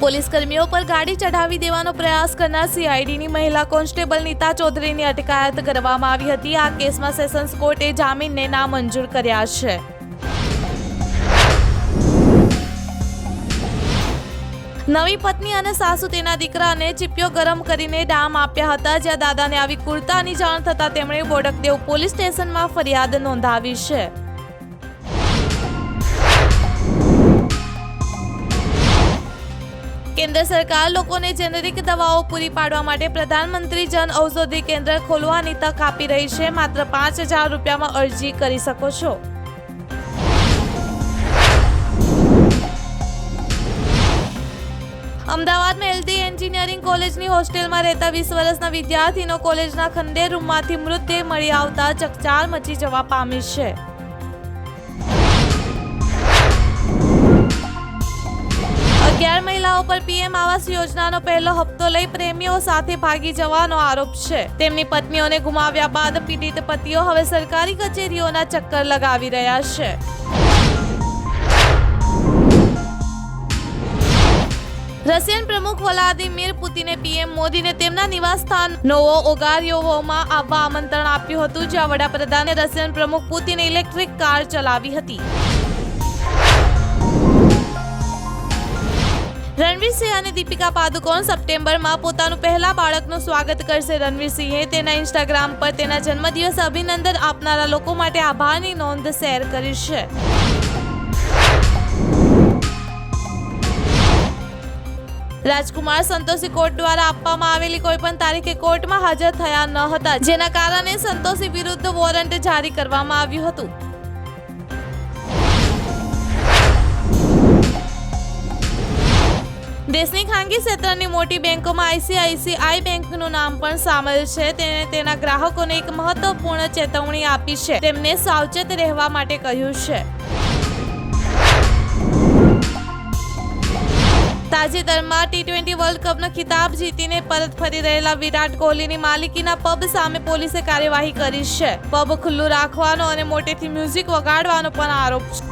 Police કર્મીઓ પર ગાડી ચઢાવી દેવાનો પ્રયાસ કરનાર સીઆઈડીની મહિલા કોન્સ્ટેબલ નીતા ચૌધરીની અટકાયત કરવામાં આવી હતી. આ કેસમાં સેશન્સ કોર્ટે જામીનને નામંજૂર કર્યા છે. નવી પત્ની અને સાસુ તેના દીકરાને ચીપિયો ગરમ કરીને ડામ આપ્યા હતા. જ્યાં દાદાને આવી કુર્તાની જાણ થતાં તેમણે બોડકદેવ પોલીસ સ્ટેશનમાં ફરિયાદ નોંધાવી છે. કેન્દ્ર સરકાર લોકોને જેનેરિક દવાઓ પૂરી પાડવા માટે પ્રધાનમંત્રી જન ઔષધિ કેન્દ્ર ખોલવાની તક આપી રહી છે. માત્ર પાંચ હજાર રૂપિયામાં અરજી કરી શકો છો. અમદાવાદમાં એલડી એન્જિનિયરિંગ કોલેજની હોસ્ટેલમાં રહેતા વીસ વર્ષના વિદ્યાર્થીનો કોલેજના ખંડેર રૂમમાંથી મૃતદેહ મળી આવતા ચકચાર મચી જવા પામી છે. અગિયાર મહિલાઓ પર પીએમ આવાસ યોજનાનો પહેલો હપ્તો લઈ પ્રેમીઓ સાથે ભાગી જવાનો આરોપ છે. તેમની પત્નીઓને ગુમાવ્યા બાદ પીડિત પતિઓ હવે સરકારી કચેરીઓના ચક્કર લગાવી રહ્યા છે. રશિયન પ્રમુખ વ્લાદિમીર પુતિને પીએમ મોદીને તેમના નિવાસસ્થાન નોવો ઓગારિયોવોમાં આવવા આમંત્રણ આપ્યું હતું, જ્યાં વડાપ્રધાને રશિયન પ્રમુખ પુતિને ઇલેક્ટ્રિક કાર ચલાવી હતી. રણવીર સિંહ અને દીપિકા પાદુકોણ સપ્ટેમ્બરમાં પોતાનું પહેલા બાળકનું સ્વાગત કરશે. રણવીર સિંહે તેના ઇન્સ્ટાગ્રામ પર તેના જન્મદિવસ અભિનંદન આપનારા લોકો માટે આભારની નોંધ શેર કરી છે. રાજકુમાર સંતોષી કોર્ટ દ્વારા આપવામાં આવેલી કોઈ પણ તારીખે કોર્ટમાં હાજર થયા ન હતા, જેના કારણે સંતોષી વિરુદ્ધ વોરંટ જારી કરવામાં આવ્યું હતું. દેશની ખાનગી ક્ષેત્રની મોટી બેંકોમાં આઈસીઆઈસીઆઈ બેંકનું નામ પણ સામેલ છે. તેણે તેના ગ્રાહકોને એક મહત્વપૂર્ણ ચેતવણી આપી છે. તેમને સાવચેત રહેવા માટે કહ્યું છે. તાજેતરમાં ટી ટ્વેન્ટી વર્લ્ડ કપનો ખિતાબ જીતીને પરત ફરી રહેલા વિરાટ કોહલીની માલિકીના પબ સામે પોલીસે કાર્યવાહી કરી છે. પબ ખુલ્લું રાખવાનો અને મોટેથી મ્યુઝિક વગાડવાનો પણ આરોપ છે.